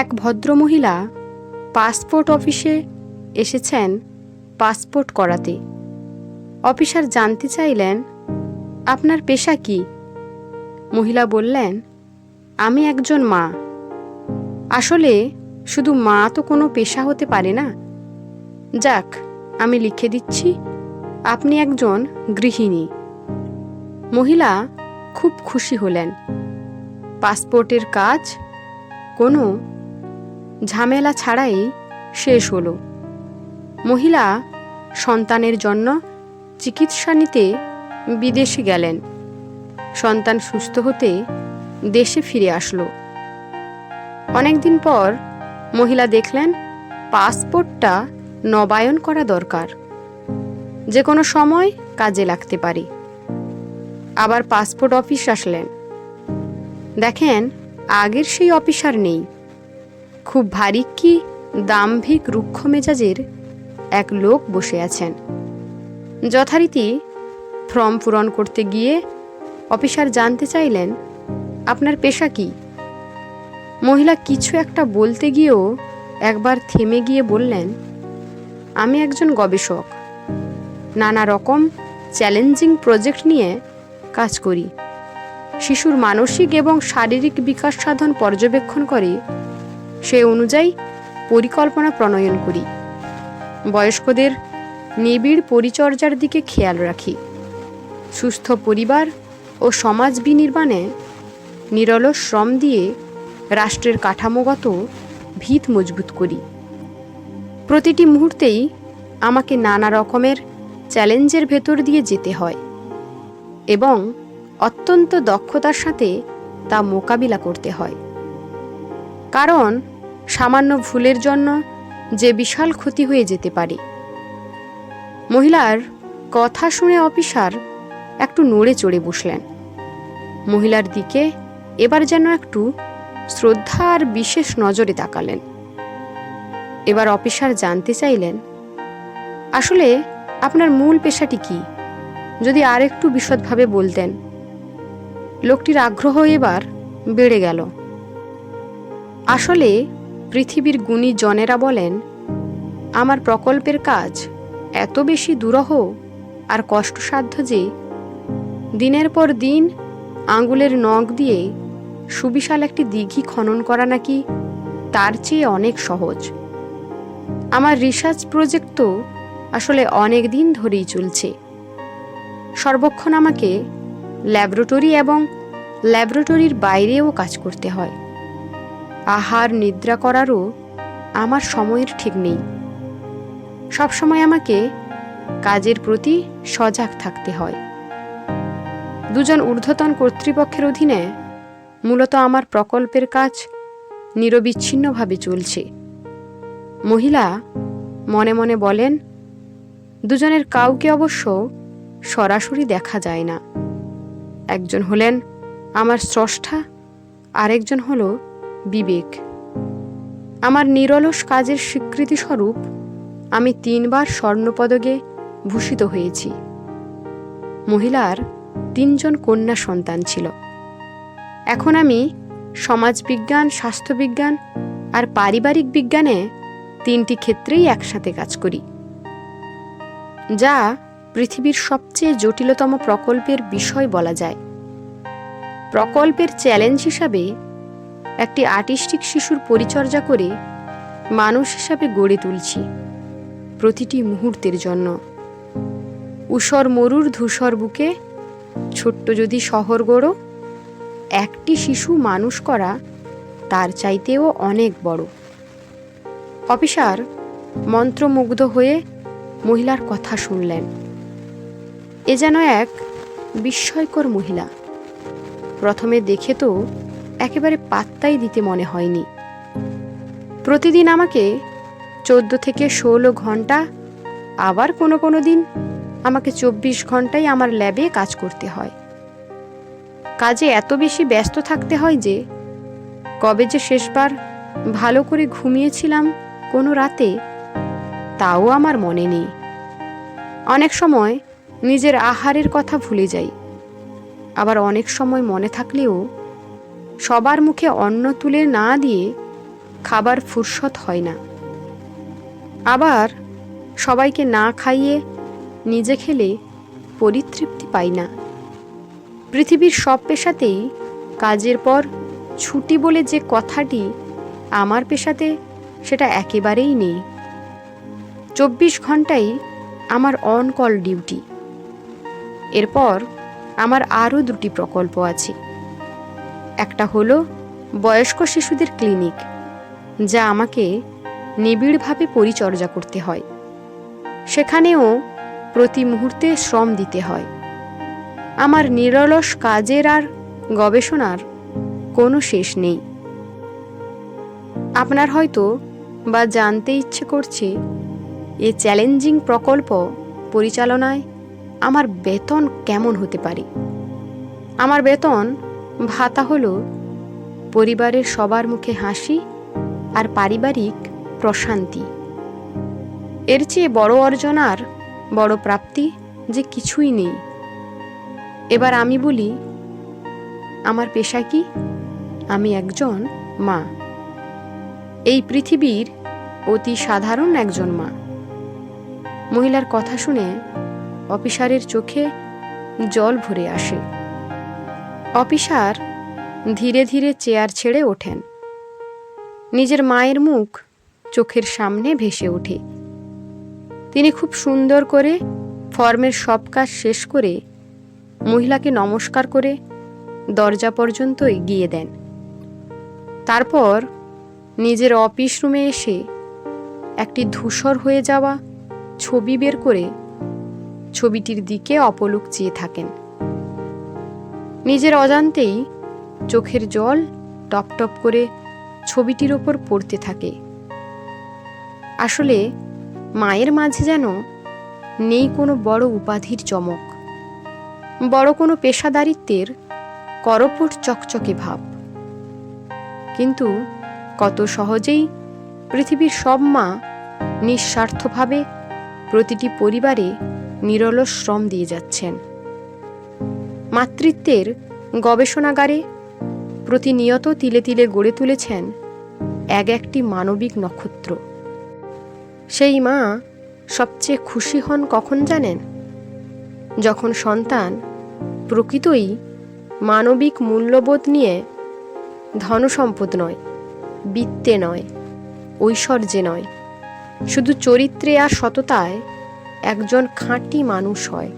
এক ভদ্রমহিলা পাসপোর্ট অফিসে এসেছেন পাসপোর্ট করাতে। অফিসার জানতে চাইলেন, আপনার পেশা কি? মহিলা বললেন, আমি একজন মা। আসলে শুধু মা তো কোনো পেশা হতে পারে না। যাক, আমি লিখে দিচ্ছি, আপনি একজন গৃহিণী। মহিলা খুব খুশি হলেন। পাসপোর্টের কাজ কোনো ঝামেলা ছাড়াই শেষ হলো। মহিলা সন্তানের জন্য চিকিৎসা নিতে বিদেশে গেলেন। সন্তান সুস্থ হতে দেশে ফিরে আসলো। অনেকদিন পর মহিলা দেখলেন পাসপোর্টটা নবায়ন করা দরকার। যে কোনো সময় কাজে লাগতে পারে। আবার পাসপোর্ট অফিস আসলেন। দেখেন, আগের সেই অফিসার নেই। খুব ভারী কি দাম্ভিক রুক্ষ মেজাজের এক লোক বসে আছেন। যথারীতি ফর্ম পূরণ করতে গিয়ে অফিসার জানতে চাইলেন, আপনার পেশা কি? মহিলা কিছু একটা বলতে গিয়েও একবার থেমে গিয়ে বললেন, আমি একজন গবেষক। নানা রকম চ্যালেঞ্জিং প্রজেক্ট নিয়ে কাজ করি। শিশুর মানসিক এবং শারীরিক বিকাশ সাধন পর্যবেক্ষণ করে সে অনুযায়ী পরিকল্পনা প্রণয়ন করি। বয়স্কদের নিবিড় পরিচর্যার দিকে খেয়াল রাখি। সুস্থ পরিবার ও সমাজ বিনির্মাণে নিরল শ্রম দিয়ে রাষ্ট্রের কাঠামোগত ভিত মজবুত করি। প্রতিটি মুহূর্তেই আমাকে নানা রকমের চ্যালেঞ্জের ভেতর দিয়ে যেতে হয় এবং অত্যন্ত দক্ষতার সাথে তা মোকাবিলা করতে হয়। কারণ সামান্য ভুলের জন্য যে বিশাল ক্ষতি হয়ে যেতে পারে। মহিলার কথা শুনে অফিসার একটু নড়ে চড়ে বসলেন। মহিলার দিকে এবার যেন একটু শ্রদ্ধা আর বিশেষ নজরে তাকালেন। এবার অফিসার জানতে চাইলেন, আসলে আপনার মূল পেশাটি কি? যদি আর একটু বিশদভাবে বলতেন। লোকটির আগ্রহ এবার বেড়ে গেল। আসলে পৃথিবীর গুণী জনেরা বলেন, আমার প্রকল্পের কাজ এত বেশি দুরহ আর কষ্টসাধ্য যে, দিনের পর দিন আঙ্গুলের নখ দিয়ে সুবিশাল একটি দিঘি খনন করা নাকি তার চেয়ে অনেক সহজ। আমার রিসার্চ প্রজেক্ট তো আসলে অনেক দিন ধরেই চলছে। সর্বক্ষণ আমাকে ল্যাবরেটরি এবং ল্যাবরেটরির বাইরেও কাজ করতে হয়। আহার, নিদ্রা করারও আমার সময়ের ঠিক নেই। সবসময় আমাকে কাজের প্রতি সজাগ থাকতে হয়। দুজন ঊর্ধ্বতন কর্তৃপক্ষের অধীনে মূলত আমার প্রকল্পের কাজ নিরবিচ্ছিন্নভাবে চলছে। মহিলা মনে মনে বলেন, দুজনের কাউকে অবশ্য সরাসরি দেখা যায় না। একজন হলেন আমার স্রষ্টা, আরেকজন হল বিবেক। আমার নিরলস কাজের স্বীকৃতিস্বরূপ আমি তিনবার স্বর্ণপদকে ভূষিত হয়েছি। মহিলার তিনজন কন্যা সন্তান ছিল। এখন আমি সমাজবিজ্ঞান, স্বাস্থ্যবিজ্ঞান আর পারিবারিক বিজ্ঞানে তিনটি ক্ষেত্রেই একসাথে কাজ করি। যা পৃথিবীর সবচেয়ে জটিলতম প্রকল্পের বিষয় বলা যায়। প্রকল্পের চ্যালেঞ্জ হিসাবে একটি আর্টিস্টিক শিশুর পরিচর্যা করে মানুষ হিসাবে গড়ে তুলছি প্রতিটি মুহূর্তের জন্য। উষর মরুর ধূসর বুকে ছোট্ট যদি শহর গড়ো, একটি শিশু মানুষ করা তার চাইতেও অনেক বড়। অফিসার মন্ত্রমুগ্ধ হয়ে মহিলার কথা শুনলেন। এ যেন এক বিস্ময়কর মহিলা। প্রথমে দেখে তো একেবারে পাত্তাই দিতে মনে হয়নি। প্রতিদিন আমাকে চোদ্দ থেকে ষোলো ঘণ্টা, আবার কোনো কোনো দিন আমাকে চব্বিশ ঘন্টাই আমার ল্যাবে কাজ করতে হয়। কাজে এত বেশি ব্যস্ত থাকতে হয় যে, কবে যে শেষবার ভালো করে ঘুমিয়েছিলাম কোনো রাতে, তাও আমার মনে নেই। অনেক সময় নিজের আহারের কথা ভুলে যাই, আবার অনেক সময় মনে থাকলেও সবার মুখে অন্ন তুলে না দিয়ে খাবার ফুরসত হয় না। আবার সবাইকে না খাইয়ে নিজে খেলে পরিতৃপ্তি পাই না। পৃথিবীর সব পেশাতেই কাজের পর ছুটি বলে যে কথাটি আমার পেশাতে সেটা একেবারেই নেই। চব্বিশ ঘন্টাই আমার অন কল ডিউটি। এরপর আমার আরও দুটি প্রকল্প আছে। একটা হলো বয়স্ক শিশুদের ক্লিনিক, যা আমাকে নিবিড়ভাবে পরিচর্যা করতে হয়। সেখানেও প্রতি মুহূর্তে শ্রম দিতে হয়। আমার নিরলস কাজের আর গবেষণার কোনো শেষ নেই। আপনার হয়তো বা জানতে ইচ্ছে করছে, এ চ্যালেঞ্জিং প্রকল্প পরিচালনায় আমার বেতন কেমন হতে পারে? আমার বেতন ভাতা হলো পরিবারের সবার মুখে হাসি আর পারিবারিক প্রশান্তি। এর চেয়ে বড় অর্জন আর বড় প্রাপ্তি যে কিছুই নেই। এবার আমি বলি, আমার পেশা কি? আমি একজন মা। এই পৃথিবীর অতি সাধারণ একজন মা। মহিলার কথা শুনে অফিসারের চোখে জল ভরে আসে। অফিসার ধীরে ধীরে চেয়ার ছেড়ে ওঠেন। নিজের মায়ের মুখ চোখের সামনে ভেসে ওঠে। তিনি খুব সুন্দর করে ফর্মের সব কাজ শেষ করে মহিলাকে নমস্কার করে দরজা পর্যন্ত এগিয়ে দেন। তারপর নিজের অফিস রুমে এসে একটি ধূসর হয়ে যাওয়া ছবি বের করে ছবিটির দিকে অপলক চেয়ে থাকেন। নিজের অজান্তেই চোখের জল টপ টপ করে ছবিটির ওপর পড়তে থাকে। আসলে মায়ের মাঝে যেন নেই কোনো বড় উপাধির চমক, বড় কোনো পেশাদারিত্বের করপট চকচকে ভাব। কিন্তু কত সহজেই পৃথিবীর সব মা নিঃস্বার্থভাবে প্রতিটি পরিবারে নিরলস শ্রম দিয়ে যাচ্ছেন। মাতৃত্বের গবেষণাগারে প্রতিনিয়ত তিলে তিলে গড়ে তুলেছেন এক একটি মানবিক নক্ষত্র। সেই মা সবচেয়ে খুশি হন কখন জানেন? যখন সন্তান প্রকৃতই মানবিক মূল্যবোধ নিয়ে ধনসম্পদ নয়, বৃত্তে নয়, ঐশ্বর্যে নয়, শুধু চরিত্রে আর সততায় একজন খাঁটি মানুষ হয়।